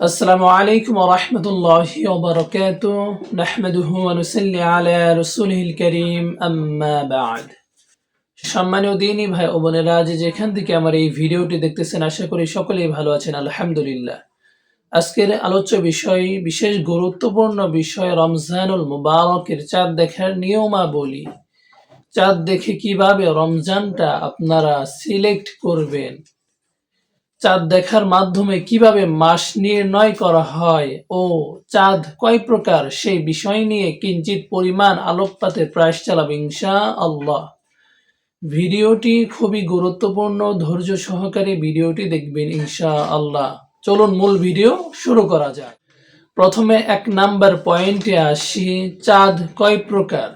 আসসালামু আলাইকুম রহমতুল্লাহ ওবরকাত নাহমাদুহু ওয়া নুসাল্লি আলা রাসূলিহিল কারীম। আম্মা বাদ। সম্মানীয় দিনই ভাই ও বোনেরা, আজ যেখান থেকে আমার এই ভিডিওটি দেখতেছেন, আশা করি সকলেই ভালো আছেন, আলহামদুলিল্লাহ। আজকের আলোচ্য বিষয়, বিশেষ গুরুত্বপূর্ণ বিষয়, রমজানুল মুবারকের চাঁদ দেখার নিয়মাবলী। চাঁদ দেখে কীভাবে রমজানটা আপনারা সিলেক্ট করবেন চাঁদ দেখার মাধ্যমে কীভাবে মাস নির্ণয় করা হয় ও চাঁদ কয় প্রকার, সেই বিষয় নিয়ে কিঞ্চিত পরিমাণ আলোকপাতের প্রয়াস চালাবে ইনশা আল্লাহ ভিডিওটি খুবই গুরুত্বপূর্ণ, ধৈর্য সহকারে ভিডিওটি দেখবেন ইনশা আল্লাহ চলুন মূল ভিডিও শুরু করা যাক। প্রথমে এক নাম্বার পয়েন্টে আসি, চাঁদ কয় প্রকার?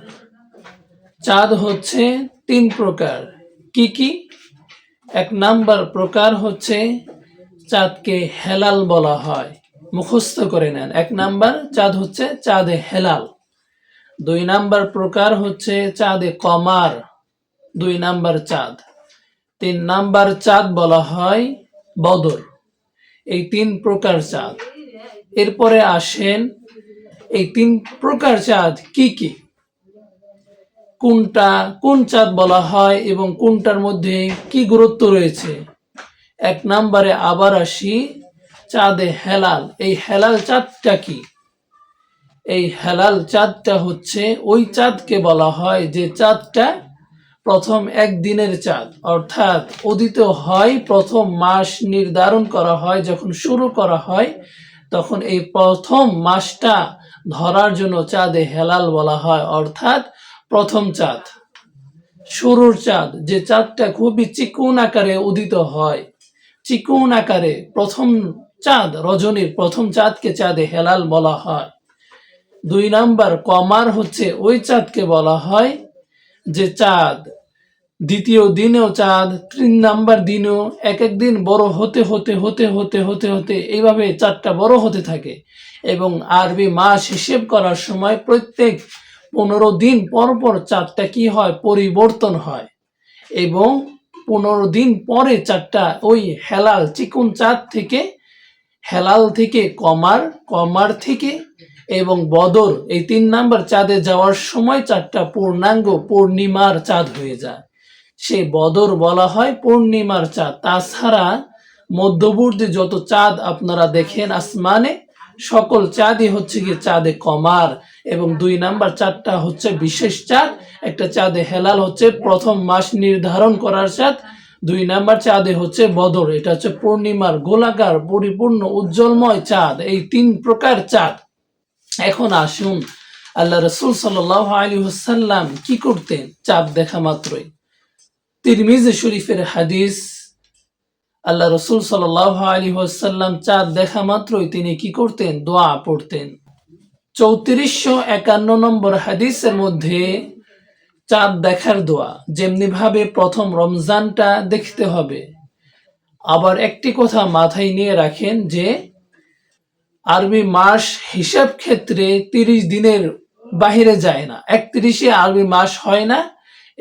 চাঁদ হচ্ছে তিন প্রকার। কি কি? এক নাম্বার প্রকার হচ্ছে চাঁদকে হেলাল বলা হয়। মুখস্থ করে নেন। এক নাম্বার চাঁদ হচ্ছে চাঁদে হেলাল। দুই নাম্বার প্রকার হচ্ছে চাঁদে কমার। দুই নাম্বার চাঁদ। তিন নাম্বার চাঁদ বলা হয় বদর। এই তিন প্রকার চাঁদ। এরপরে আসেন, এই তিন প্রকার চাঁদ কি কি? কোনটা, কোন চাঁদ বলা হয় এবং কোনটার মধ্যে কি গুরুত্ব রয়েছে? এক নম্বরে আবার আসি, চাঁদে হেলাল। এই হেলাল চাঁদটা কি? এই হেলাল চাঁদটা হচ্ছে ওই চাঁদকে বলা হয় যে চাঁদটা প্রথম একদিনের চাঁদ। অর্থাৎ উদিত হয় প্রথম মাস নির্ধারণ করা হয়, যখন শুরু করা হয়, তখন এই প্রথম মাসটা ধরার জন্য চাঁদে হেলাল বলা হয়। অর্থাৎ প্রথম চাঁদ। শুরুর চাঁদ, যে চাঁদটা খুবই চিকুন আকারে উদিত হয়। চিকুন আকারে প্রথম চাঁদ, রজনীর প্রথম চাঁদকে চাঁদে হেলাল বলা হয়। দুই নাম্বার কমার হচ্ছে ওই চাঁদকে বলা হয়, যে চাঁদ দ্বিতীয় দিনেও চাঁদ, তিন নাম্বার দিনেও এক এক দিন বড় হতে হতে হতে হতে হতে হতে এইভাবে চাঁদটা বড় হতে থাকে এবং আরবি মাস হিসেব করার সময় প্রত্যেক পনেরো দিন পর পর চাঁদটা কি হয়? পরিবর্তন হয়। এবং পনেরো দিন পরে চাঁদটা ওই হেলাল চিকুন চাঁদ থেকে, হেলাল থেকে কমার কমার থেকে এবং বদর, এই তিন নাম্বার চাঁদে যাওয়ার সময় চাঁদটা পূর্ণাঙ্গ পূর্ণিমার চাঁদ হয়ে যায়। সে বদর বলা হয় পূর্ণিমার চাঁদ। তাছাড়া মধ্যবর্তী যত চাঁদ আপনারা দেখেন আসমানে সকল চাঁদই হচ্ছে গিয়ে চাঁদে কমার এবং দুই নাম্বার চাঁদটা হচ্ছে বিশেষ চাঁদ। একটা চাঁদে হেলাল হচ্ছে প্রথম মাস নির্ধারণ করার চাঁদ। দুই নাম্বার চাঁদে হচ্ছে বদর। এটা হচ্ছে পূর্ণিমার গোলাকার, পরিপূর্ণ, উজ্জ্বলময় চাঁদ। এই তিন প্রকার চাঁদ। এখন আসুন আল্লাহ রসুল সাল্লাহ আলী হুসাল্লাম কি করতেন? চাঁদ দেখা মাত্রই। তিরমিজ শরীফের হাদিস আল্লাহ রসুল সাল্লাহ আলী হুসাল্লাম চাঁদ দেখা মাত্রই তিনি কি করতেন? দোয়া পড়তেন। চৌত্রিশশো একান্ন নম্বর হাদিসের মধ্যে চাঁদ দেখার দোয়া যেমনি ভাবে প্রথম রমজানটা দেখতে হবে। আবার একটি কথা মাথায় নিয়ে রাখেন যে, আরবি মাস হিসাব ক্ষেত্রে তিরিশ দিনের বাহিরে যায় না। একত্রিশে আরবি মাস হয় না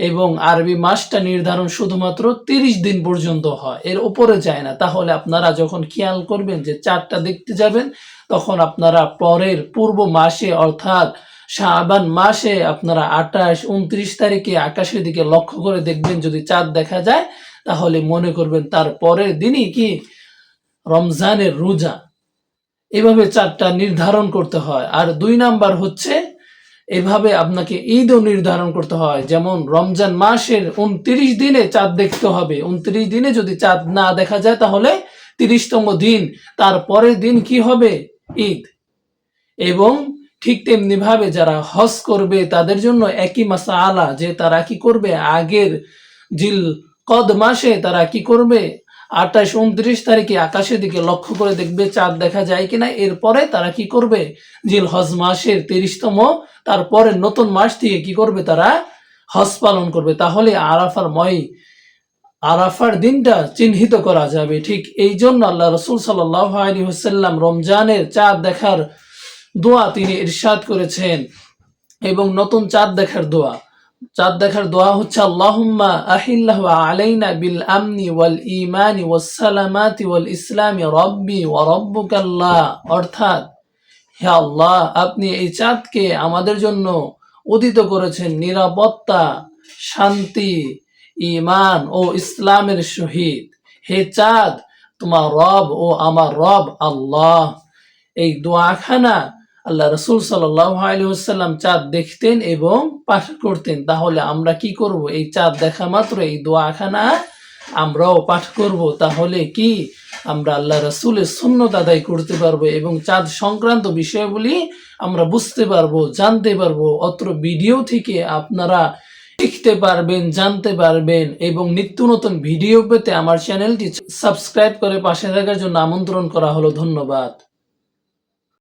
এবং আরবি মাসটা নির্ধারণ শুধুমাত্র তিরিশ দিন পর্যন্ত হয়, এর উপরে যায় না। তাহলে আপনারা যখন খেয়াল করবেন যে চারটা দেখতে যাবেন, তখন আপনারা পরের পূর্ব মাসে, অর্থাৎ শাবান মাসে আপনারা আঠাশ, উনত্রিশ তারিখে আকাশের দিকে লক্ষ্য করে দেখবেন যদি চাঁদ দেখা যায়, তাহলে মনে করবেন তার পরের দিনই কি? রমজানের রোজা। এভাবে চারটা নির্ধারণ করতে হয়। আর দুই নাম্বার হচ্ছে এভাবে আপনাকে ঈদও নির্ধারণ করতে হয়। যেমন রমজান মাসের উনত্রিশ দিনে চাঁদ দেখতে হবে। উনত্রিশ দিনে যদি চাঁদ না দেখা যায় তাহলে তিরিশতম দিন। তার পরের দিন কি হবে? ঈদ। এবং ঠিক তেমনি ভাবে যারা হজ করবে তাদের জন্য একই মাসা আলা যে তারা কি করবে? আগের জিল কদ মাসে তারা কি করবে? আঠাশ উনত্রিশ তারিখে আকাশের দিকে লক্ষ্য করে দেখবে চাঁদ দেখা যায় কিনা। এরপরে তারা কি করবে? জিল হজ মাসের তিরিশতম, তারপরে নতুন মাস থেকে কি করবে তারা? হজ পালন করবে। তাহলে আরাফার ময়, আরাফার দিনটা চিহ্নিত করা যাবে। ঠিক এই জন্য আল্লাহ রসুল সাল্লাহ আলী হুসাল্লাম রমজানের চাঁদ দেখার দোয়া তিনি ইরশাদ করেছেন এবং নতুন চাঁদ দেখার দোয়া। চাঁদ দেখার দোয়া হচ্ছে, আল্লাহুম্মা আহিল্লাহু আলাইনা বিল আমনি ওয়াল ইমানি ওয়াস সালামাতি ওয়াল ইসলামি রব্বি ওয়া রব্বুকাল্লাহ। অর্থাৎ, হে আল্লাহ, আপনি এই চাঁদকে আমাদের জন্য উদিত করেছেন, নিরাপত্তা, শান্তি ইমান ও ইসলামের শহীদ হে চাঁদ, তোমার রব ও আমার রব আল্লাহ। এই দোয়াখানা আল্লাহ রসুল সাল্লাম চাঁদ দেখতেন এবং পাঠ করতেন। তাহলে আমরা কি করব? এই চাঁদ দেখা মাত্র, এই দোয়াখানা আমরাও পাঠ করব। তাহলে কি? আমরা আল্লাহ রসুলের সুন্নত আদায় করতে পারব এবং চাঁদ সংক্রান্ত বিষয়গুলি আমরা বুঝতে পারব, জানতে পারব। অত্র ভিডিও থেকে আপনারা শিখতে পারবেন, জানতে পারবেন এবং নিত্য নতুন ভিডিও পেতে আমার চ্যানেলটি সাবস্ক্রাইব করে পাশে থাকার জন্য আমন্ত্রণ করা হলো। ধন্যবাদ।